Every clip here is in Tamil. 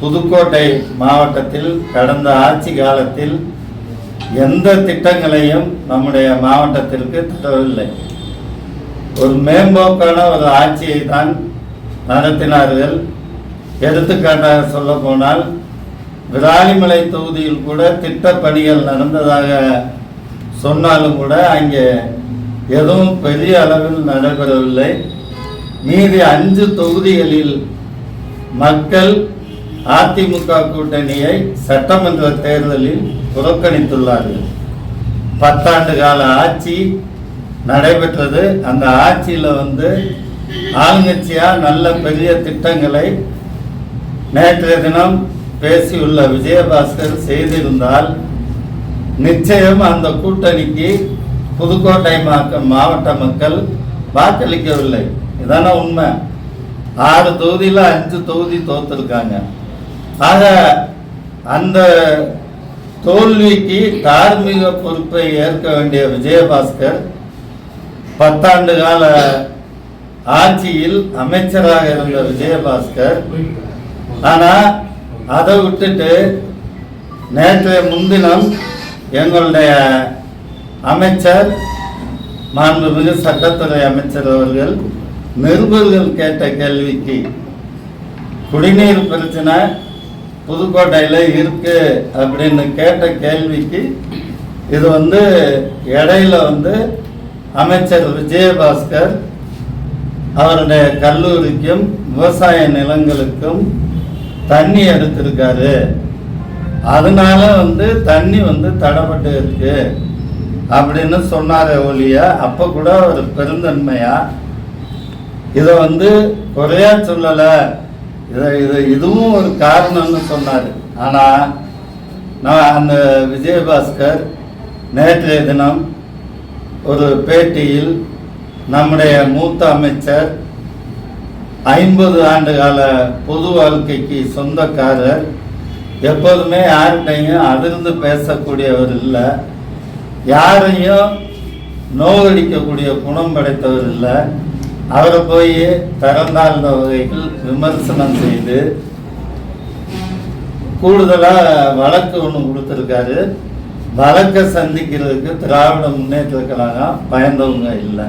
புதுக்கோட்டை மாவட்டத்தில் கடந்த ஆட்சி காலத்தில் எந்த திட்டங்களையும் நம்முடைய மாவட்டத்திற்கு தரவில்லை. ஒரு மேம்போக்கான ஒரு ஆட்சியை தான் நடத்தினார்கள். எடுத்துக்காட்டாக சொல்ல போனால் விராலிமலை தொகுதியில் கூட திட்ட பணிகள் நடந்ததாக சொன்னாலும் கூட அங்கே எதுவும் பெரிய அளவில் நடைபெறவில்லை. மீதி அஞ்சு தொகுதிகளில் மக்கள் அதிமுக கூட்டணியை சட்டமன்ற தேர்தலில் புறக்கணித்துள்ளார்கள். பத்தாண்டு கால ஆட்சி நடைபெற்றது. அந்த ஆட்சியில் வந்து ஆளுங்கட்சியாக நல்ல பெரிய திட்டங்களை நேற்றைய தினம் பேசியுள்ள விஜயபாஸ்கர் செய்திருந்தால் நிச்சயம் அந்த கூட்டணிக்கு புதுக்கோட்டை மாவட்ட மக்கள் வாக்களிக்கவில்லை. இதான உண்மை. ஆறு தொகுதியில் அஞ்சு தொகுதி தோத்துருக்காங்க. ஆக அந்த தோல்விக்கு தார்மீக பொறுப்பை ஏற்க வேண்டிய விஜயபாஸ்கர் பத்தாண்டு கால ஆட்சியில் அமைச்சராக இருந்த விஜயபாஸ்கர் ஆனால் அதை விட்டுட்டு நேற்றைய முன்தினம் எங்களுடைய அமைச்சர் மாண்புமிகு சட்டத்துறை அமைச்சர் அவர்கள் நிருபர்கள் கேட்ட கேள்விக்கு குடிநீர் பிரச்சனை புதுக்கோட்டையில் இருக்கு அப்படின்னு கேட்ட கேள்விக்கு இது வந்து இடையில வந்து அமைச்சர் விஜயபாஸ்கர் அவருடைய கல்லூரிக்கும் விவசாய நிலங்களுக்கும் தண்ணி எடுத்திருக்காரு. அதனால வந்து தண்ணி வந்து தடைப்பட்டு இருக்கு அப்படின்னு சொன்னாரே ஒழிய அப்போ கூட ஒரு பெருந்தன்மையாக இதை வந்து குறையா சொல்லலை. இதை இது இதுவும் ஒரு காரணம்னு சொன்னார். ஆனால் நான் அந்த விஜயபாஸ்கர் நேற்றைய தினம் ஒரு பேட்டியில் நம்முடைய மூத்த அமைச்சர் ஐம்பது ஆண்டு கால பொது வாழ்க்கைக்கு சொந்தக்காரர் எப்போதுமே யார்கிட்டையும் அதிர்ந்து பேசக்கூடியவர் இல்லை யாரையும் நோவடிக்கக்கூடிய குணம் படைத்தவர் இல்லை அவரை போய் திறந்தாழ்ந்த வகையில் விமர்சனம் செய்து கூடுதலாக வழக்கு ஒன்று கொடுத்துருக்காரு. வழக்கை சந்திக்கிறதுக்கு திராவிட முன்னேற்ற கழகம் பயந்தவங்க இல்லை.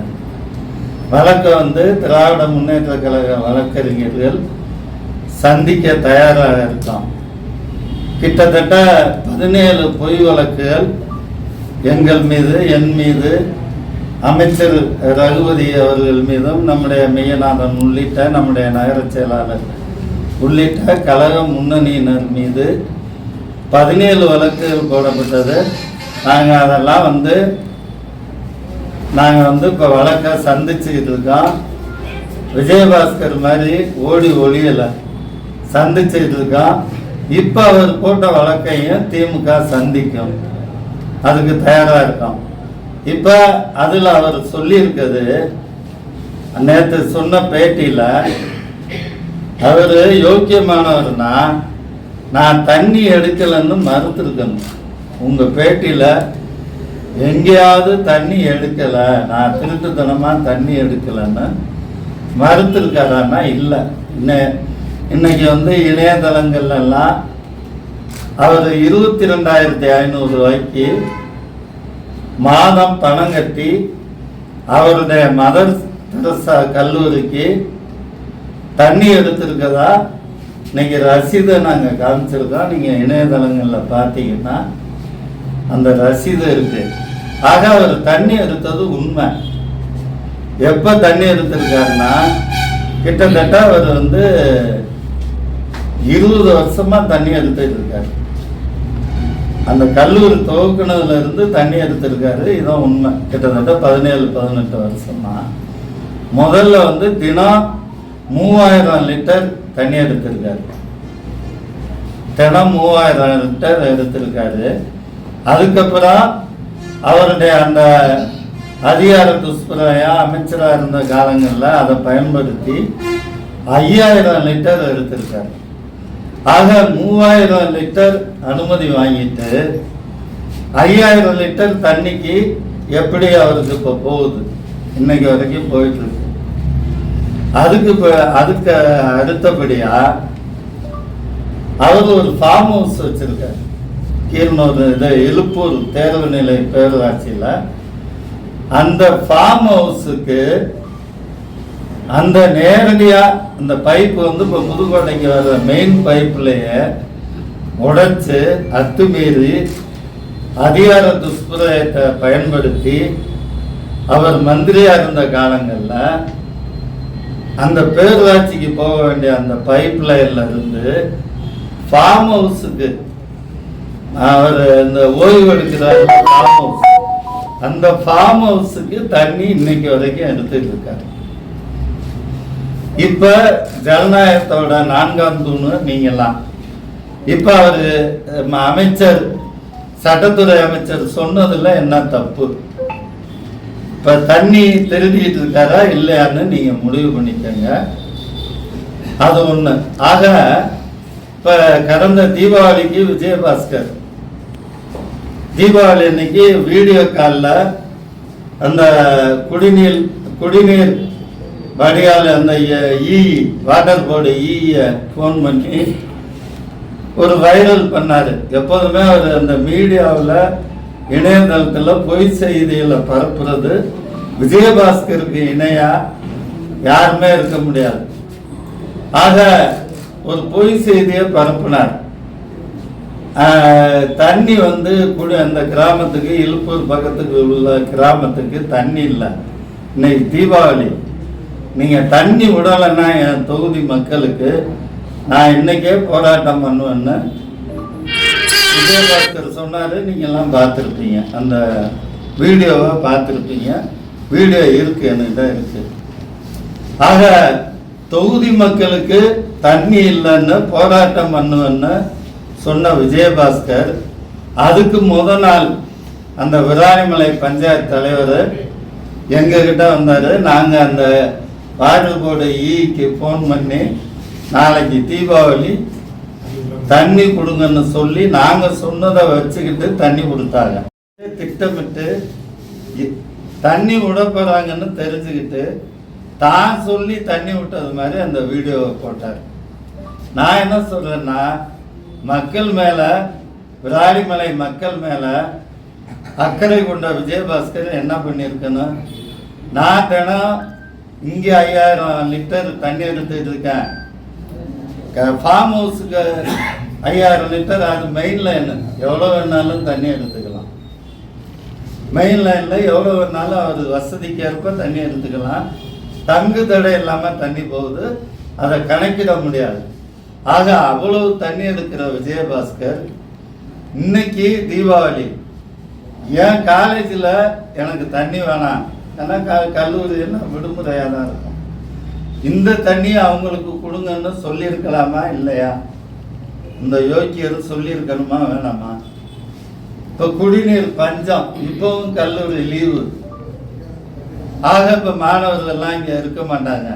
வழக்கை வந்து திராவிட முன்னேற்ற கழக வழக்கறிஞர்கள் சந்திக்க தயாராக இருக்கான் கிட்டத்தட்ட பதினேழு பொய் வழக்குகள் எங்கள் மீது என் மீது அமைச்சர் ரகுபதி அவர்கள் மீதும் நம்முடைய மெய்யநாதன் உள்ளிட்ட நம்முடைய நகர செயலாளர் உள்ளிட்ட கழக முன்னணியினர் மீது பதினேழு வழக்குகள் போடப்பட்டது. நாங்கள் அதெல்லாம் வந்து நாங்கள் வந்து இப்போ வழக்கை சந்திச்சுக்கிட்டு இருக்கோம். விஜயபாஸ்கர் மாதிரி ஓடி ஒளியலை சந்திச்சுக்கிட்டு இருக்கோம். இப்போ அவர் போட்ட வழக்கையும் திமுக சந்திக்கும். அதுக்கு தயாராக இருக்கோம். இப்போ அதில் அவர் சொல்லியிருக்கிறது நேற்று சொன்ன பேட்டியில் அவர் யோக்கியமானவர்னா நான் தண்ணி எடுக்கலைன்னு மறுத்துருக்கணும் உங்கள் பேட்டியில் எங்கேயாவது தண்ணி எடுக்கலை. நான் திருட்டுத்தனமாக தண்ணி எடுக்கலைன்னு மறுத்திருக்காரான்னா இல்லை. இன்ன இன்னைக்கு வந்து இணையதளங்கள்லாம் அவர் இருபத்தி ரெண்டாயிரத்தி ஐநூறு ரூபாய்க்கு மாதம் பணம் கட்டி அவருடைய மதர் தெரசா கல்லூரிக்கு தண்ணி எடுத்திருக்கதா? இன்னைக்கு ரசீதை நாங்கள் காமிச்சிருக்கோம். நீங்கள் இணையதளங்களில் பார்த்தீங்கன்னா அந்த ரசீது இருக்கு. ஆக அவர் தண்ணி எடுத்தது உண்மை. எப்போ தண்ணி எடுத்திருக்காருன்னா கிட்டத்தட்ட அவர் வந்து இருபது வருஷமாக தண்ணி எடுத்துட்டு இருக்காரு. அந்த கல்லூரி துவக்கினதுல இருந்து தண்ணி எடுத்திருக்காரு. இதான் உண்மை. கிட்டத்தட்ட பதினேழு பதினெட்டு வருஷமா முதல்ல வந்து தினம் மூவாயிரம் லிட்டர் தண்ணி எடுத்திருக்காரு. தினம் மூவாயிரம் லிட்டர் எடுத்திருக்காரு. அதுக்கப்புறம் அவருடைய அந்த அதிகார துஷ்பிரயம் அமைச்சராக இருந்த காலங்களில் அதை பயன்படுத்தி ஐயாயிரம் லிட்டர் எடுத்திருக்காரு. ஆக மூவாயிரம் லிட்டர் அனுமதி வாங்கிட்டு ஐயாயிரம் லிட்டர் தண்ணிக்கு எப்படி அவருக்கு இப்போ போகுது? இன்னைக்கு வரைக்கும் போயிட்டு இருக்கு அதுக்கு இப்போ அதுக்கு அடுத்தபடியா அவர் ஒரு ஃபார்ம் ஹவுஸ் வச்சிருக்காரு. கீழ்நூறு இது எழுப்பூர் தேர்வு நிலை பேரூராட்சியில். அந்த ஃபார்ம் ஹவுஸுக்கு அந்த நேரடியாக இந்த பைப் வந்து இப்போ புதுக்கோட்டைக்கு வர்ற மெயின் பைப்லேயே உடைச்சு அத்துமீறி அதிகார துஷ்பிரயத்தை பயன்படுத்தி அவர் மந்திரியா இருந்த காலங்கள்ல அந்த பேரூராட்சிக்கு போக வேண்டிய அந்த பைப் லைன்ல இருந்து ஃபார்ம் ஹவுஸுக்கு அவர் இந்த ஓய்வு எடுக்கிறார். ஃபார்ம் ஹவுஸ் அந்த ஃபார்ம் ஹவுஸுக்கு தண்ணி இன்னைக்கு வரைக்கும் எடுத்துட்டு இருக்காரு. இப்ப ஜனநாயகத்தோட நான்காம் தூணு நீங்கெல்லாம் இப்ப அவரு ம, அமைச்சர் சட்டத்துறை அமைச்சர் சொன்னதுல என்ன தப்பு? இப்ப தண்ணி திருடிட்டு இருக்காரா இல்லையான்னு நீங்க முடிவு பண்ணிக்கங்க. அது ஒண்ணு. ஆக இப்ப கடந்த தீபாவளிக்கு விஜயபாஸ்கர் தீபாவளி அன்னைக்கு வீடியோ காலில் அந்த குடிநீர் குடிநீர் வடிகால் அந்த இ வாட்டர் போர்டு ஈயை ஃபோன் பண்ணி ஒரு வைரல் பண்ணாரு. எப்போதுமே அவர் அந்த மீடியாவில் இணையதளத்தில் பொய் செய்திகளை பரப்புறது விஜயபாஸ்கருக்கு இணையா? யாருமே இருக்க முடியாது. ஆக ஒரு பொய் செய்தியை பரப்புனார். தண்ணி வந்து குடி அந்த கிராமத்துக்கு இழுப்பூர் பக்கத்துக்கு உள்ள கிராமத்துக்கு தண்ணி இல்லை. இன்னைக்கு தீபாவளி. நீங்கள் தண்ணி விடலைன்னா என் தொகுதி மக்களுக்கு நான் இன்னைக்கே போராட்டம் பண்ணுவேன்னு. விஜயபாஸ்கர் சொன்னார் நீங்கள்லாம் பார்த்துருப்பீங்க. அந்த வீடியோவை பார்த்துருப்பீங்க. வீடியோ இருக்கு என்கிட்ட இருக்கு. ஆக தொகுதி மக்களுக்கு தண்ணி இல்லைன்னு போராட்டம் பண்ணுவேன்னு சொன்ன விஜயபாஸ்கர் அதுக்கு முத நாள் அந்த விராலிமலை பஞ்சாயத்து தலைவர் எங்ககிட்ட வந்தார். நாங்கள் அந்த வார்டு போர்டு ஈக்கு e ஃபோன் பண்ணி நாளைக்கு தீபாவளி தண்ணி கொடுங்கன்னு சொல்லி நாங்கள் சொன்னதை வச்சுக்கிட்டு தண்ணி கொடுத்தாங்க. திட்டமிட்டு தண்ணி விட தெரிஞ்சுக்கிட்டு தான் சொல்லி தண்ணி விட்டது மாதிரி அந்த வீடியோவை போட்டார். நான் என்ன சொல்கிறேன்னா மக்கள் மேலே விராலிமலை மக்கள் மேலே அக்கறை கொண்ட விஜயபாஸ்கர் என்ன பண்ணியிருக்கணும் நான் தினம் இங்கே ஐயாயிரம் லிட்டர் தண்ணி எடுத்துட்டு இருக்கேன். ஃபார்ம் ஹவுஸுக்கு ஐயாயிரம் லிட்டர் அது மெயின் லைன் எவ்வளோ வேணாலும் தண்ணி எடுத்துக்கலாம். மெயின் லைனில் எவ்வளோ வேணாலும் அது வசதிக்கு ஏற்ப தண்ணி எடுத்துக்கலாம். தங்கு தடை இல்லாமல் தண்ணி போகுது. அதை கணக்கிட முடியாது. ஆக அவ்வளவு தண்ணி எடுக்கிற விஜயபாஸ்கர் இன்னைக்கு தீபாவளி. என் காலேஜில் எனக்கு தண்ணி வேணாம்? ஏன்னா க கல்லூரியில் விடுமுறையாக தான் இருக்கும். இந்த தண்ணியை அவங்களுக்கு கொடுங்கன்னு சொல்லியிருக்கலாமா? இல்லையா? இந்த யோக்கியர் சொல்லியிருக்கணுமா? வேணாமா? இப்போ குடிநீர் பஞ்சம் இப்பவும் கல்லூரி லீவு ஆக இப்போ மாணவர்கள் எல்லாம் இங்கே இருக்க மாட்டாங்க.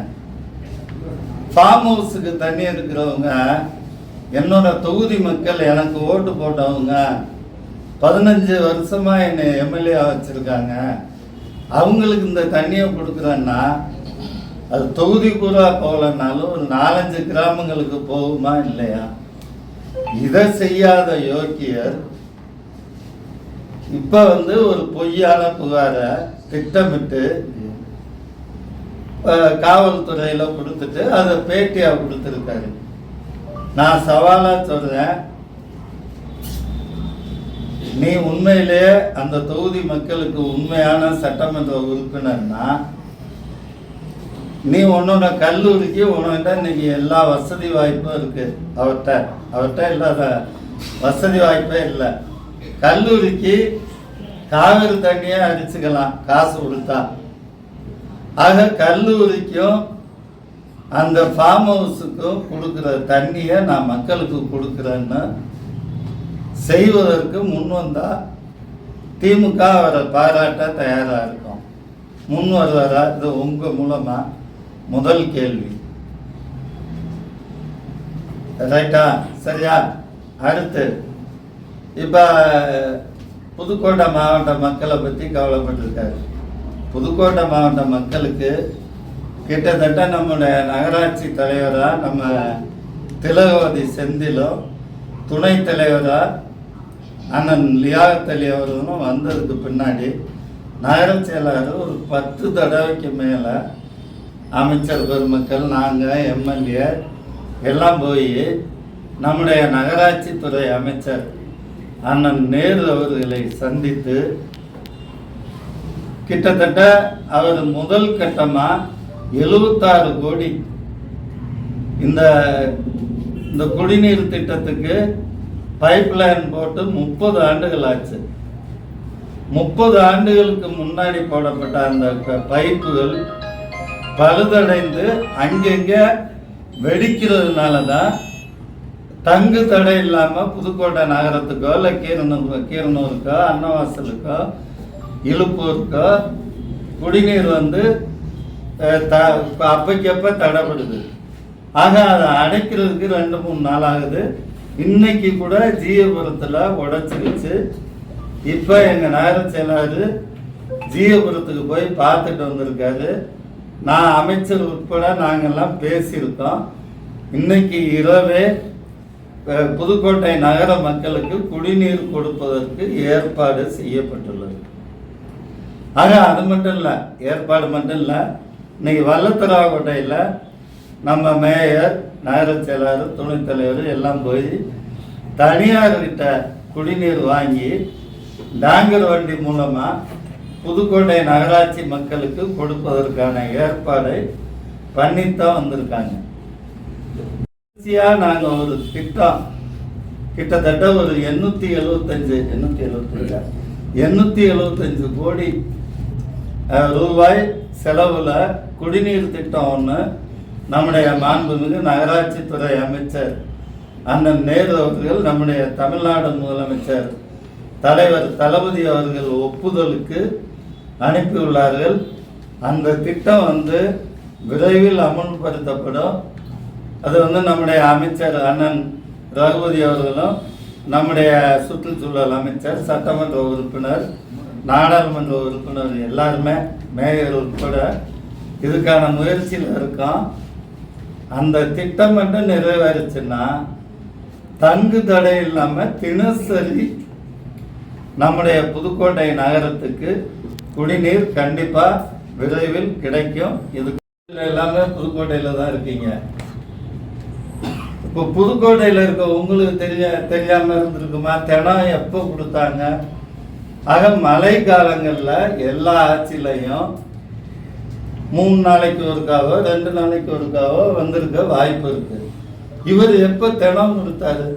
ஃபார்ம் ஹவுஸுக்கு தண்ணி இருக்கிறவங்க என்னோட தொகுதி மக்கள் எனக்கு ஓட்டு போட்டவங்க பதினஞ்சு வருஷமாக என்னை எம்எல்ஏ வச்சுருக்காங்க. அவங்களுக்கு இந்த தண்ணியை கொடுக்குறேன்னா அது தொகுதி பூரா போகலன்னாலும் ஒரு நாலஞ்சு கிராமங்களுக்கு போகுமா இல்லையா? இதை செய்யாத யோக்கியர் இப்ப வந்து ஒரு பொய்யான புகாரை திட்டமிட்டு காவல்துறையில கொடுத்துட்டு அதை பேட்டியா கொடுத்துருக்காரு. நான் சவாலா சொல்றேன். நீ உண்மையிலேயே அந்த தொகுதி மக்களுக்கு உண்மையான சட்டமன்ற உறுப்பினர்னா நீ உன்னோட கல்லூரிக்கு உனக்கிட்ட இன்னைக்கு எல்லா வசதி வாய்ப்பும் இருக்கு. அவர்கிட்ட அவர்கிட்ட இல்லாத வசதி வாய்ப்பே இல்லை. கல்லூரிக்கு காவிரி தண்ணியே அடிச்சுக்கலாம் காசு கொடுத்தா. ஆக கல்லூரிக்கும் அந்த ஃபார்ம் ஹவுஸுக்கும் கொடுக்குற தண்ணியை நான் மக்களுக்கு கொடுக்குறேன்னு செய்வதற்கு முன் வந்தால் திமுக அவரை பாராட்ட தயாராக இருக்கும். முன் வருவாரா? இது உங்கள் மூலமாக முதல் கேள்வி. ரைட்டா சரியா? அடுத்து. இப்போ புதுக்கோட்டை மாவட்ட மக்களை பற்றி கவலைப்பட்டிருக்காரு. புதுக்கோட்டை மாவட்ட மக்களுக்கு கிட்டத்தட்ட நம்முடைய நகராட்சி தலைவராக நம்ம திலகவதி செந்திலும் துணை தலைவராக அண்ணன் லியாகத் அலி அவர்களும் வந்ததுக்கு பின்னாடி நகரச் செயலாளர் ஒரு பத்து தடவைக்கு மேலே அமைச்சர் பெருமக்கள் நாங்கள் எம்எல்ஏ எல்லாம் போய் நம்முடைய நகராட்சித்துறை அமைச்சர் அண்ணன் நேரு அவர்களை சந்தித்து கிட்டத்தட்ட அவர் முதல் கட்டமாக எழுபத்தாறு கோடி இந்த இந்த குடிநீர் திட்டத்துக்கு பைப் லைன் போட்டு முப்பது ஆண்டுகள் ஆச்சு. முப்பது ஆண்டுகளுக்கு முன்னாடி போடப்பட்ட அந்த பைப்புகள் பழுதடைந்து அங்கங்கே வெடிக்கிறதுனால தான் தங்கு தடை இல்லாமல் புதுக்கோட்டை நகரத்துக்கோ இல்லை கீரனூர் கீரனூருக்கோ அன்னவாசலுக்கோ இழுப்பூருக்கோ குடிநீர் வந்து த அப்பைக்கப்போ தடைப்படுது ஆக அதை அடைக்கிறதுக்கு ரெண்டு மூணு நாள் ஆகுது. இன்னைக்கு கூட ஜீயபுரத்தில் உடச்சிருச்சு இப்போ எங்கள் நகர செயலாளர் ஜீயபுரத்துக்கு போய் பார்த்துட்டு வந்திருக்காரு. நான் அமைச்சர் உட்பட நாங்கெல்லாம் பேசியிருக்கோம். இன்னைக்கு இரவே புதுக்கோட்டை நகர மக்களுக்கு குடிநீர் கொடுப்பதற்கு ஏற்பாடு செய்யப்பட்டுள்ளது. ஆக அது மட்டும் இல்லை ஏற்பாடு மட்டும் இல்லை இன்னைக்கு வல்லத்தராக்கோட்டையில் நம்ம மேயர் நகர செயலாளர் துணைத் தலைவர் எல்லாம் போய் தனியார்கிட்ட குடிநீர் வாங்கி டாங்கர் வண்டி மூலமாக புதுக்கோட்டை நகராட்சி மக்களுக்கு கொடுப்பதற்கான ஏற்பாடை பண்ணித்தான் வந்திருக்காங்க. நாங்கள் ஒரு திட்டம் கிட்டத்தட்ட ஒரு எண்ணூற்றி எழுபத்தஞ்சு எண்ணூற்றி எழுபத்தஞ்சு எண்ணூற்றி எழுபத்தஞ்சு கோடி ரூபாய் செலவில் குடிநீர் திட்டம் ஒன்று நம்முடைய மாண்புமிகு நகராட்சித்துறை அமைச்சர் அண்ணன் நேரு அவர்கள் நம்முடைய தமிழ்நாடு முதலமைச்சர் தலைவர் தளபதி அவர்கள் ஒப்புதலுக்கு அனுப்பியுள்ளார்கள். அந்த திட்டம் வந்து விரைவில் அமுல்படுத்தப்படும். அது வந்து நம்முடைய அமைச்சர் அண்ணன் ரகுபதி அவர்களும் நம்முடைய சுற்றுச்சூழல் அமைச்சர் சட்டமன்ற உறுப்பினர் நாடாளுமன்ற உறுப்பினர் எல்லாருமே மேயர் உட்பட இதுக்கான முயற்சியில் இருக்கோம். அந்த திட்டம் மட்டும் நிறைவேறுச்சுன்னா தங்கு தடை இல்லாமல் தினசரி நம்முடைய புதுக்கோட்டை நகரத்துக்கு குடிநீர் கண்டிப்பாக விரைவில் கிடைக்கும். இது எல்லாமே புதுக்கோட்டையில் தான் இருக்கீங்க. இப்போ புதுக்கோட்டையில் இருக்க உங்களுக்கு தெரிய தெரியாமல் இருந்திருக்குமா? தினம் எப்போ கொடுத்தாங்க? ஆக மழை காலங்களில் எல்லா ஆட்சியிலையும் மூணு நாளைக்கு ஒருக்காவோ ரெண்டு நாளைக்கு ஒருக்காவோ வந்திருக்க வாய்ப்பு இருக்கு. இவர் எப்போ தினம் கொடுத்தாரு?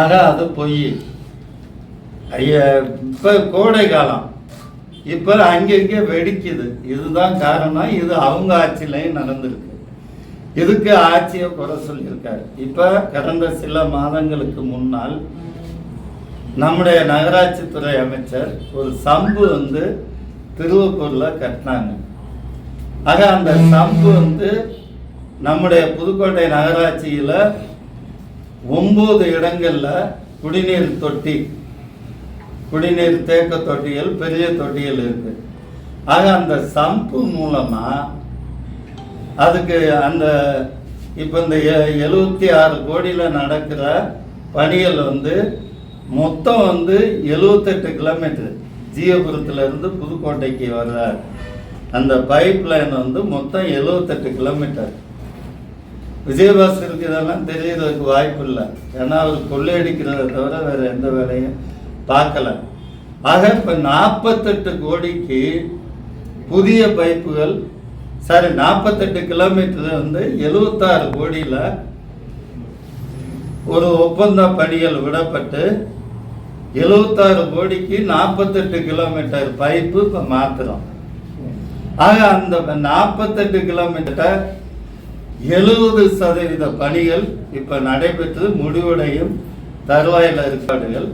ஆக அது பொய். ஐயா இப்போ கோடை காலம். இப்போ அங்கங்கே வெடிக்குது. இதுதான் காரணம். இது அவங்க ஆட்சியிலையும் நடந்திருக்கு. இதுக்கு ஆட்சியை குறை சொல்லியிருக்காரு. இப்போ கடந்த சில மாதங்களுக்கு முன்னால் நம்முடைய நகராட்சித்துறை அமைச்சர் ஒரு சம்பு வந்து திருவப்பூரில் கட்டினாங்க. ஆக அந்த சம்பு வந்து நம்முடைய புதுக்கோட்டை நகராட்சியில் ஒம்பது இடங்களில் குடிநீர் தொட்டி குடிநீர் தேக்க தொட்டிகள் பெரிய தொட்டிகள் இருக்கு. ஆக அந்த சம்பு மூலமாக அதுக்கு அந்த இப்போ இந்த எழுபத்தி ஆறு கோடியில் நடக்கிற பணிகள் வந்து மொத்தம் வந்து எழுவத்தெட்டு கிலோமீட்டர் ஜீயபுரத்துலேருந்து புதுக்கோட்டைக்கு வர்ற அந்த பைப் லைன் வந்து மொத்தம் எழுவத்தெட்டு கிலோமீட்டர் விஜயபாஸ்கருக்கு இதெல்லாம் தெரியறதுக்கு வாய்ப்பு இல்லை. ஏன்னா அவர் கொள்ளையடிக்கிறத தவிர வேறு எந்த வேலையும் பார்க்கல. ஆக இப்போ நாற்பத்தெட்டு கோடிக்கு புதிய பைப்புகள் சாரி நாற்பத்தெட்டு கிலோமீட்டர் வந்து எழுபத்தாறு கோடியில் ஒரு ஒப்பந்த பணிகள் விடப்பட்டு எழுபத்தாறு கோடிக்கு நாற்பத்தெட்டு கிலோமீட்டர் பைப்பு இப்போ மாத்துறோம். ஆக அந்த நாற்பத்தெட்டு கிலோமீட்டர் எழுபது சதவீத பணிகள் இப்போ நடைபெற்று முடிவடையும் தருவாயில் ஏற்பாடுகள்.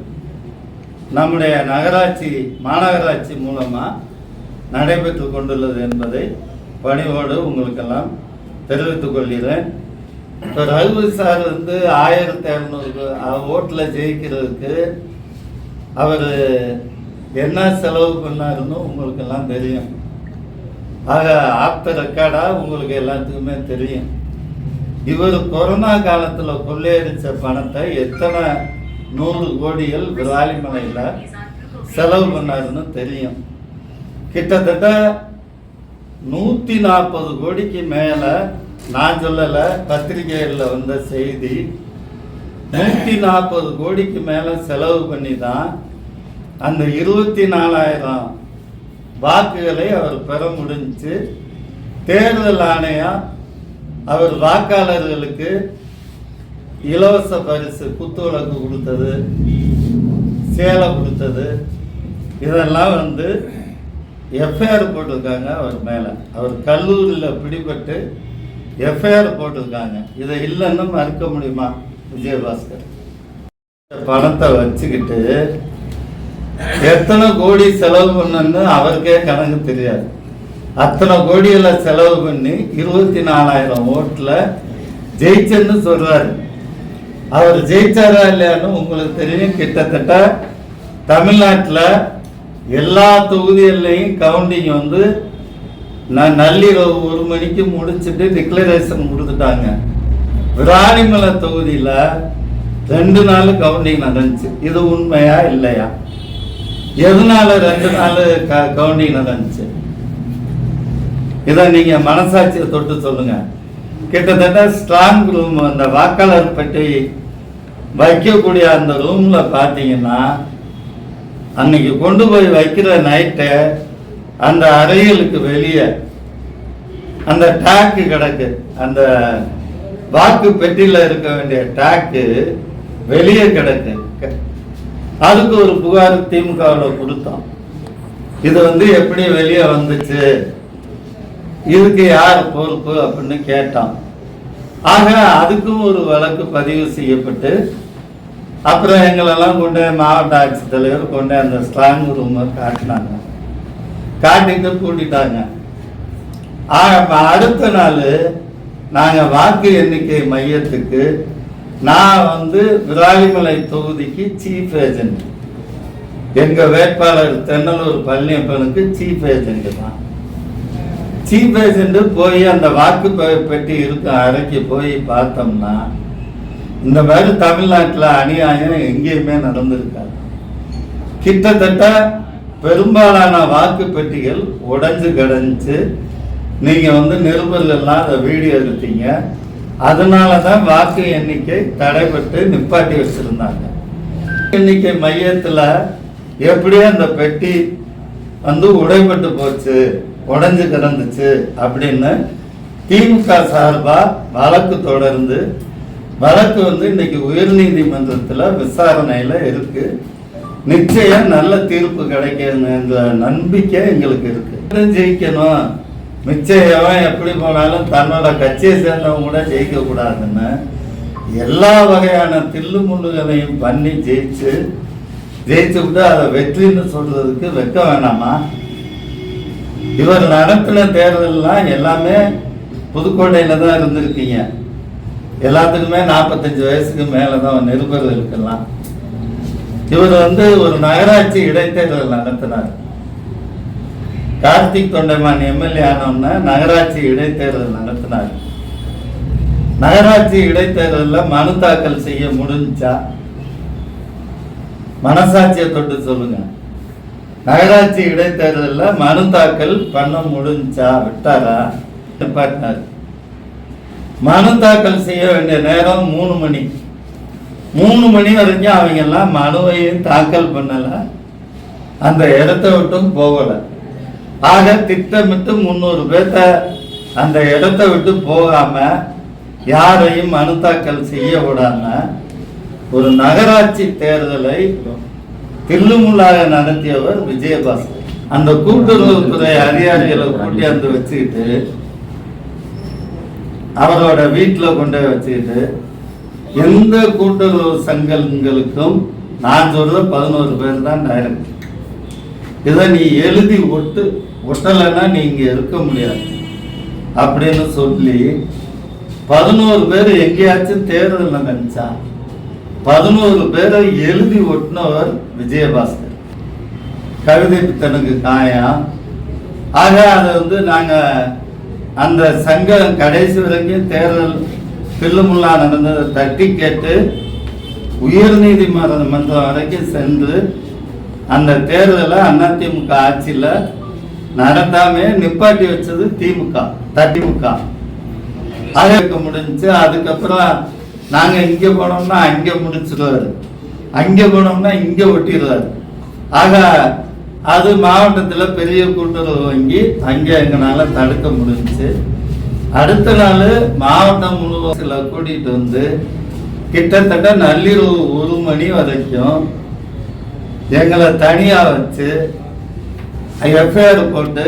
நம்முடைய நகராட்சி மாநகராட்சி மூலமாக நடைபெற்று கொண்டுள்ளது என்பதை பணிவோடு உங்களுக்கெல்லாம் தெரிவித்துக் கொள்கிறேன். இப்போ ரகுபதி சார் வந்து ஆயிரத்தி இரநூறு ஓட்டில் ஜெயிக்கிறதுக்கு அவர் என்ன செலவு பண்ணாருன்னு உங்களுக்கெல்லாம் தெரியும். ஆக ஆப்த ரெக்கார்டாக உங்களுக்கு எல்லாத்துக்குமே தெரியும். இவர் கொரோனா காலத்தில் கொள்ளையடித்த பணத்தை எத்தனை நூறு கோடிகள் விராலிமலையில் செலவு பண்ணாருன்னு தெரியும். கிட்டத்தட்ட நூற்றி நாற்பது கோடிக்கு மேலே நான் சொல்லலை பத்திரிகைகளில் வந்த செய்தி நூற்றி நாற்பது கோடிக்கு மேலே செலவு பண்ணி தான் அந்த இருபத்தி நாலாயிரம் வாக்குகளை அவர் பெற முடிஞ்சு தேர்தல் ஆணையம் அவர் வாக்காளர்களுக்கு இலவச பரிசு குத்துவிளக்கு கொடுத்தது சேலை கொடுத்தது. இதெல்லாம் வந்து எஃப்ஐஆர் போட்டிருக்காங்க அவர் மேலே. அவர் கல்லூரியில் பிடிபட்டு எஃப்ஐஆர் போட்டிருக்காங்க. இதை இல்லைன்னு மறுக்க முடியுமா விஜயபாஸ்கர்? பணத்தை வச்சுக்கிட்டு எத்தனை கோடி செலவு பண்ணுன்னு அவருக்கே கணக்கு தெரியாது. அத்தனை கோடியெல்லாம் செலவு பண்ணி இருபத்தி நாலாயிரம் ஓட்டில் ஜெயிச்சேன்னு சொல்கிறாரு அவர் ஜெயிச்சாரா இல்லையான்னு உங்களுக்கு தெரியும். கிட்டத்தட்ட தமிழ்நாட்டில் எல்லா தொகுதிகள்லையும் கவுண்டிங் வந்து நான் நள்ளிரவு ஒரு மணிக்கு முடிச்சுட்டு டிக்ளரேஷன் கொடுத்துட்டாங்க. விராணிமலை தொகுதியில் ரெண்டு நாள் கவுண்டிங் நடந்துச்சு. இது உண்மையா இல்லையா? எதனால ரெண்டு நாள் கவுண்டிங் நடந்துச்சு? இதை நீங்கள் மனசாட்சியை தொட்டு சொல்லுங்கள் கிட்டத்தட்ட ஸ்ட்ராங் ரூம் அந்த வாக்காளர் பெட்டி வைக்கக்கூடிய அந்த ரூமில் பார்த்தீங்கன்னா அன்னைக்கு கொண்டு போய் வைக்கிற நைட்டு அந்த அறைகளுக்கு வெளியே அந்த டேக்கு கிடக்கு. அந்த வாக்கு பெட்டியில் இருக்க வேண்டிய டேக்கு வெளியே கிடக்கு. அதுக்கு ஒரு புகார் திமுகவில் கொடுத்தோம். இது வந்து எப்படி வெளியே வந்துச்சு? இதுக்கு யார் பொறுப்பு அப்படின்னு கேட்டோம் ஆக அதுக்கும் ஒரு வழக்கு பதிவு செய்யப்பட்டு அப்புறம் எங்களெல்லாம் கொண்டு மாவட்ட ஆட்சித்தலைவர் கொண்டு அந்த ஸ்ட்ராங் ரூமை காட்டினாங்க. காட்டிட்டு கூட்டிட்டாங்க. ஆக அடுத்த நாள் நாங்கள் வாக்கு எண்ணிக்கை மையத்துக்கு நான் வந்து விராலிமலை தொகுதிக்கு சீஃப் ஏஜென்ட் எங்கள் வேட்பாளர் தென்னலூர் பழனியப்பனுக்கு சீஃப் ஏஜென்ட் தான். சீஃப் ஏஜென்ட் போய் அந்த வாக்கு பெ- பெட்டி இருக்க அறைக்கு போய் பார்த்தோம்னா இந்த மாதிரி தமிழ்நாட்டில் அநியாயம் எங்கேயுமே நடந்திருக்காது. கிட்டத்தட்ட பெரும்பாலான வாக்கு பெட்டிகள் உடைஞ்சு கடைஞ்சு நீங்கள் வந்து நிருபர்கள் எல்லாம் அதை வீடியோ எடுத்தீங்க. அதனால தான் வாக்கு எண்ணிக்கை தடைபட்டு நிப்பாட்டி வச்சுருந்தாங்க. எண்ணிக்கை மையத்தில் எப்படியே அந்த பெட்டி வந்து உடைபட்டு போச்சு. உடஞ்சு கிடந்துச்சு அப்படின்னு திமுக சார்பா வழக்கு தொடர்ந்து வழக்கு வந்து இன்னைக்கு உயர்நீதிமன்றத்தில் விசாரணையில இருக்கு. நிச்சயம் நல்ல தீர்ப்பு கிடைக்குங்கிற நம்பிக்கை எங்களுக்கு இருக்கு. ஜெயிக்கணும். நிச்சயம் எப்படி போனாலும் தன்னோட கட்சியை சேர்ந்தவங்க கூட ஜெயிக்க கூடாதுன்னு எல்லா வகையான தில்லு முள்ளுகளையும் பண்ணி ஜெயிச்சு ஜெயிச்சு விட்டு அதை வெற்றின்னு சொல்றதுக்கு வெக்க வேணாமா? இவர் நடத்தின தேர்தல்லாம் எல்லாமே புதுக்கோட்டையில தான் இருந்திருக்கீங்க. எல்லாத்துக்குமே நாற்பத்தஞ்சு வயசுக்கு மேல தான் நிருபர்களுக்கெல்லாம். இவர் வந்து ஒரு நகராட்சி இடைத்தேர்தல் நடத்தினார். கார்த்திக் தொண்டைமான் எம்எல்ஏ ஆனோம்னா நகராட்சி இடைத்தேர்தல் நடத்தினார். நகராட்சி இடைத்தேர்தலில் மனு தாக்கல் செய்ய முடிஞ்சா மனசாட்சியை தொட்டு சொல்லுங்க. நகராட்சி இடைத்தேர்தலில் மனு தாக்கல் பண்ண முடிஞ்சா விட்டாரா? நிப்பாட்டினார். மனு தாக்கல் செய்ய வேண்டிய நேரம் மூணு மணி. மூணு மணி வரைக்கும் அவங்க எல்லாம் மனுவையும் தாக்கல் பண்ணல. அந்த இடத்த விட்டும் போகல. ஆக திட்டமிட்டு முந்நூறு பேர்த்த அந்த இடத்த விட்டு போகாம யாரையும் மனு தாக்கல் செய்ய விடாம ஒரு நகராட்சி தேர்தலை தில்லுமுள்ளாக நடத்தியவர் விஜயபாஸ்கர். அந்த கூட்டுறவுத்துறை அதிகாரிகளை கூட்டியாந்து வச்சுக்கிட்டு அவரோட வீட்டில் கொண்டு போய் வச்சுக்கிட்டு எந்த கூட்டுறவு சங்கங்களுக்கும் நான் சொல்றது பதினோரு பேர் தான் டைரக்ட் இதை நீ எழுதி ஒட்டு ஒட்டலைன்னா நீ இங்கே இருக்க முடியாது. அப்படின்னு சொல்லி பதினோரு பேர் எங்கேயாச்சும் தேர்தல் நடந்துச்சா? பதினோரு பேரை எழுதி ஒட்டினவர் விஜயபாஸ்கர். கவிதை பித்தனுக்கு காயம். ஆக அதை வந்து நாங்கள் அந்த சங்கம் கடைசி வரைக்கும் தேர்தல் பில்லுமுல்லா நடந்ததை தட்டி கேட்டு உயர் நீதிமன்றம் மன்றம் வரைக்கும் சென்று அந்த தேர்தலை அதிமுக ஆட்சியில் நடத்தாமே நிப்பாட்டி வச்சது திமுக தட்டிமுக. ஆக முடிஞ்சு முடிஞ்சுச்சு அதுக்கப்புறம் நாங்கள் இங்கே போனோம்னா அங்கே முடிச்சிருவாரு அங்கே போனோம்னா இங்கே ஒட்டிடுறாரு ஆக அது மாவட்டத்தில் பெரிய கூட்டுறவு வங்கி அங்கே எங்களால் தடுக்க முடிஞ்சுச்சு. அடுத்த நாள் மாவட்டம் முழுவதும் கூட்டிகிட்டு வந்து கிட்டத்தட்ட நள்ளிரவு ஒரு மணி வரைக்கும் எங்களை தனியாக வச்சு எஃப்ஐஆர் போட்டு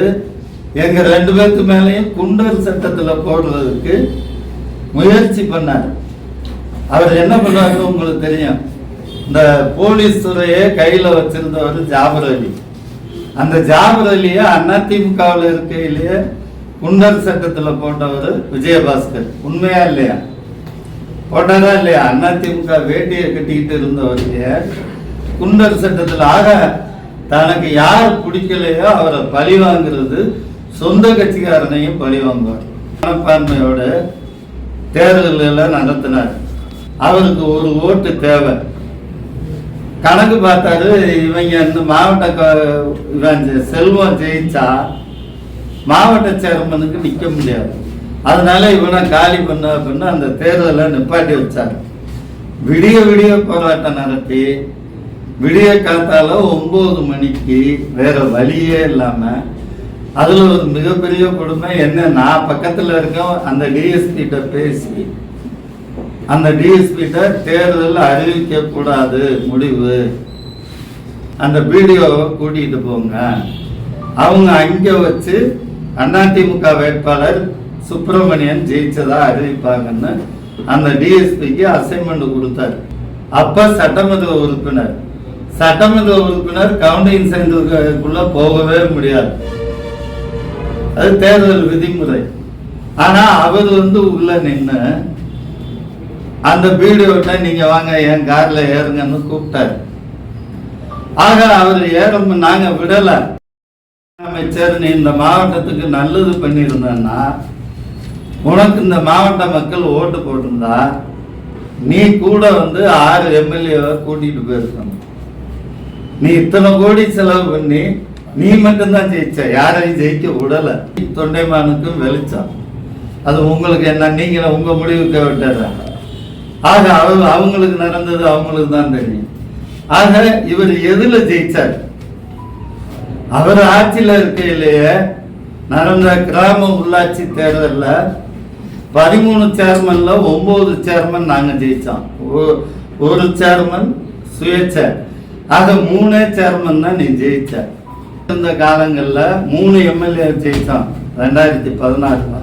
எங்கள் ரெண்டு பேர்த்து மேலேயும் குண்டர் சட்டத்தில் போடுறதுக்கு முயற்சி பண்ணார். அவர் என்ன பண்ணாங்க உங்களுக்கு தெரியும். இந்த போலீஸ் துறையை கையில வச்சிருந்தவர் ஜாபர் அலி. அந்த ஜாபர் அலியை அதிமுகவில் இருக்கையிலேயே குண்டர் சட்டத்துல போட்டவர் விஜயபாஸ்கர். உண்மையா இல்லையா? போட்டாரா இல்லையா? அதிமுக வேட்டியை கட்டிக்கிட்டு இருந்தவரையே குண்டர் சட்டத்தில். ஆக தனக்கு யார் பிடிக்கலையோ அவரை பழி வாங்குறது சொந்த கட்சிக்காரனையும் பழி வாங்குவார். மனப்பான்மையோட தேர்தல்களை நடத்தினார். அவருக்கு ஒரு ஓட்டு தேவை. கணக்கு பார்த்தாரு இவங்க இந்த மாவட்ட இவன் செல்வம் ஜெயிச்சா மாவட்ட சேர்மனுக்கு நிக்க முடியாது. அதனால இவனை காலி பண்ண அப்படின்னு அந்த தேர்தலை நிப்பாட்டி வச்சார். விடிய விடிய போராட்டம் நடத்தி விடிய காத்தால ஒன்பது மணிக்கு வேற வழியே இல்லாம அதுல ஒரு மிகப்பெரிய கொடுமை என்ன நான் பக்கத்துல இருக்கோம் அந்த டிஎஸ்பி கிட்ட பேசி அந்த டிஎஸ்பிட்ட தேர்தல் அறிவிக்க கூடாது முடிவு. அந்த பிடிஓவை கூட்டிகிட்டு போங்க. அவங்க அங்கே வச்சு அதிமுக வேட்பாளர் சுப்பிரமணியன் ஜெயிச்சதா அறிவிப்பாங்கன்னு அந்த டிஎஸ்பிக்கு அசைன்மெண்ட் கொடுத்தாரு. அப்போ சட்டமன்ற உறுப்பினர். சட்டமன்ற உறுப்பினர் கவுண்டிங் சென்டருக்குள்ள போகவே முடியாது. அது தேர்தல் விதிமுறை. ஆனால் அவர் வந்து உள்ள நின்று அந்த வீடியோட்ட நீங்க வாங்க என் கார்ல ஏறுங்கன்னு கூப்பிட்டாரு. ஆக அவர் ஏற நாங்க விடல. அமைச்சர் நீ இந்த மாவட்டத்துக்கு நல்லது பண்ணியிருந்தன்னா உனக்கு இந்த மாவட்ட மக்கள் ஓட்டு போட்டிருந்தா நீ கூட வந்து ஆறு எம்எல்ஏவை கூட்டிட்டு போயிருக்கணும். நீ இத்தனை கோடி செலவு பண்ணி நீ மட்டும்தான் ஜெயிச்ச யாரையும் ஜெயிக்க விடல. தொண்டைமானுக்கும் வெளிச்சம். அது உங்களுக்கு என்ன நீங்களும் உங்க முடிவுக்கு விட்டுற ஆக அவங்க அவங்களுக்கு நடந்தது அவங்களுக்கு தான் தெரியும். ஆக இவர் எதுல ஜெயிச்சார்? அவர் ஆட்சியில் இருக்கையிலேயே நடந்த கிராம உள்ளாட்சி தேர்தலில் பதிமூணு சேர்மன்ல ஒன்பது சேர்மன் நாங்க ஜெயிச்சோம். ஒ- ஒரு சேர்மன் சுயேட்சை ஆக மூணே சேர்மன் தான் நீ ஜெயிச்ச. இந்த காலங்களில் மூணு எம்எல்ஏ ஜெயிச்சோம். ரெண்டாயிரத்தி பதினாறுல.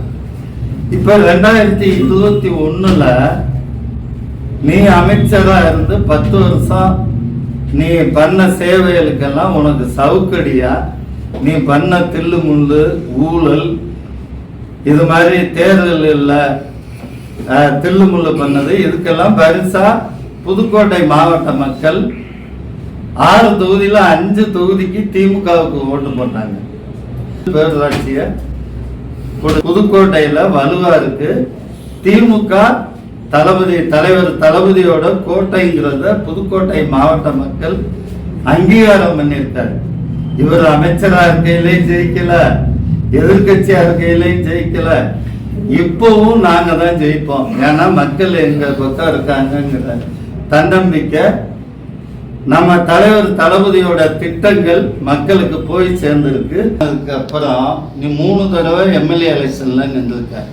இப்போ ரெண்டாயிரத்தி இருபத்தி ஒன்றில் நீ அமைச்சரா இருந்து பத்து வருஷம் நீ பண்ண சேவைகளுக்கெல்லாம் உனக்கு சவுக்கடியா? நீ பண்ண தில்லு முள்ளு ஊழல் இது மாதிரி தேர்தல் இல்லை. தில்லு முள்ளு பண்ணது. இதுக்கெல்லாம் பரிசா புதுக்கோட்டை மாவட்ட மக்கள் ஆறு தொகுதியில் அஞ்சு தொகுதிக்கு திமுகவுக்கு ஓட்டு போட்டாங்க. பேரூராட்சிய. புது- புதுக்கோட்டையில வலுவா இருக்கு. திமுக தளபதி தலைவர் தளபதியோட கோட்டைங்கிறத புதுக்கோட்டை மாவட்ட மக்கள் அங்கீகாரம் பண்ணியிருக்கார். இவர் அமைச்சரா இருக்கையிலையும் ஜெயிக்கல எதிர்க்கட்சியா இருக்கையிலையும் ஜெயிக்கல. இப்பவும் நாங்க தான் ஜெயிப்போம். ஏன்னா மக்கள் எங்க பக்கம் இருக்காங்கிற தன்னம்பிக்கை நம்ம தலைவர் தளபதியோட திட்டங்கள் மக்களுக்கு போய் சேர்ந்திருக்கு. அதுக்கப்புறம் நீ மூணு தடவை எம்எல்ஏ எலெக்ஷன்ல நின்றுருக்க.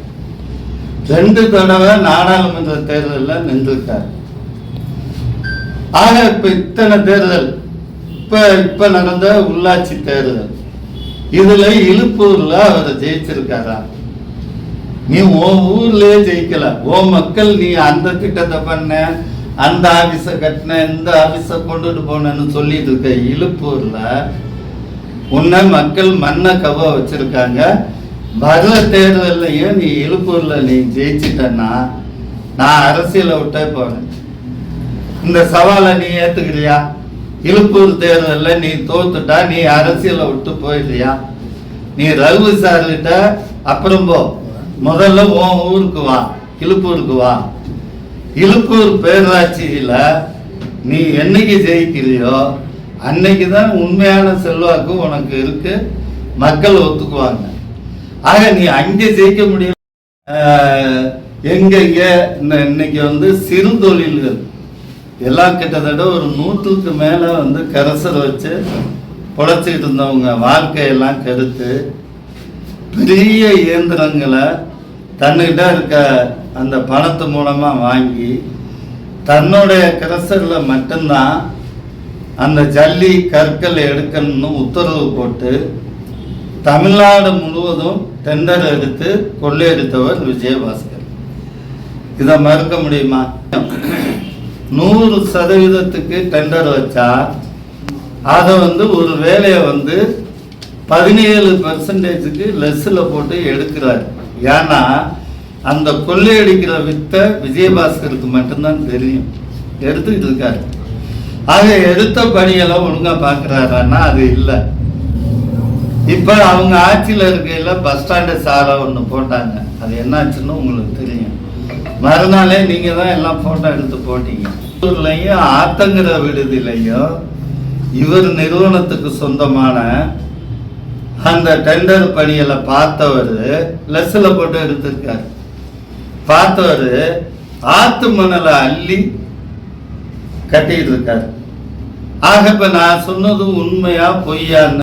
ரெண்டு தடவை நாடாளுமன்ற தேர்தலில் நின்றுருக்கார் ஆக இப்ப இத்தனை தேர்தல் இப்ப இப்ப நடந்த உள்ளாட்சி தேர்தல் இதுல இழுப்பூர்ல அவர் ஜெயிச்சிருக்காரா? நீ உன் ஊர்லயே ஜெயிக்கல. உன் மக்கள் நீ அந்த திட்டத்தை பண்ண அந்த ஆபீஸ கட்டின இந்த ஆபீஸ கொண்டுட்டு போனேன்னு சொல்லிட்டு இருக்க இழுப்பூர்ல உன்னை மக்கள் மண்ணை கவ வச்சிருக்காங்க. வர்ற தேர்தல்லையும் நீ இழுப்பூர்ல நீ ஜெயிச்சிட்டன்னா? நான் அரசியலை விட்டே போறேன். இந்த சவாலை நீ ஏத்துக்கிறியா? இழுப்பூர் தேர்தலில் நீ தோத்துட்டா நீ அரசியலை விட்டு போயிடுறியா? நீ ரகு சார்கிட்ட அப்புறம் போ. முதல்ல உன் ஊருக்கு வா இழுப்பூருக்கு வா. இழுப்பூர் பேராட்சியில் நீ என்னைக்கு ஜெயிக்கிறியோ அன்னைக்கு தான் உண்மையான செல்வாக்கு உனக்கு இருக்கு. மக்கள் ஒத்துக்குவாங்க. ஆக நீ அங்கே ஜெயிக்க முடியல எங்கெங்க இன்னைக்கு வந்து சிறு தொழில்கள் எல்லாம் கிட்டத்தட்ட ஒரு நூற்றுக்கு மேலே வந்து கரசர் வச்சு பொழைச்சிக்கிட்டு இருந்தவங்க வாழ்க்கையெல்லாம் கெடுத்து பெரிய இயந்திரங்களை தன்னுக்கிட்ட இருக்க அந்த பணத்து மூலமாக வாங்கி தன்னுடைய கிரசரில் மட்டும்தான் அந்த ஜல்லி கற்கள் எடுக்கணும்னு உத்தரவு போட்டு தமிழ்நாடு முழுவதும் டெண்டர் எடுத்து கொள்ளையடித்தவர் விஜயபாஸ்கர். இதை மறுக்க முடியுமா? நூறு சதவீதத்துக்கு டெண்டர் வச்சா அதை வந்து ஒரு வேலையை வந்து பதினேழு பர்சன்டேஜுக்கு லெஸ்ஸில் போட்டு எடுக்கிறார். ஏன்னா அந்த கொள்ளையடிக்கிற வித்தை விஜயபாஸ்கருக்கு மட்டும்தான் தெரியும். எடுத்துக்கிட்டு இருக்காரு. ஆக எடுத்த பணியெல்லாம் ஒழுங்காக பார்க்குறாரான்னா அது இல்லை. இப்போ அவங்க ஆட்சியில் இருக்கையில் பஸ் ஸ்டாண்டு சாலை ஒன்று போட்டாங்க. அது என்னாச்சுன்னு உங்களுக்கு தெரியும். மறுநாளே நீங்கள் தான் எல்லாம் ஃபோட்டோ எடுத்து போட்டீங்க. ஊர்லையும் ஆத்தங்கிற விடுதியிலையும் இவர் நிறுவனத்துக்கு சொந்தமான அந்த டெண்டர் பணிகளை பார்த்தவர் லெஸ்ஸில் போட்டு எடுத்திருக்காரு. பார்த்தவர் ஆத்து மணலை அள்ளி கட்டிட்டு இருக்காரு. ஆக இப்ப நான் சொன்னது உண்மையா பொய்யான்னு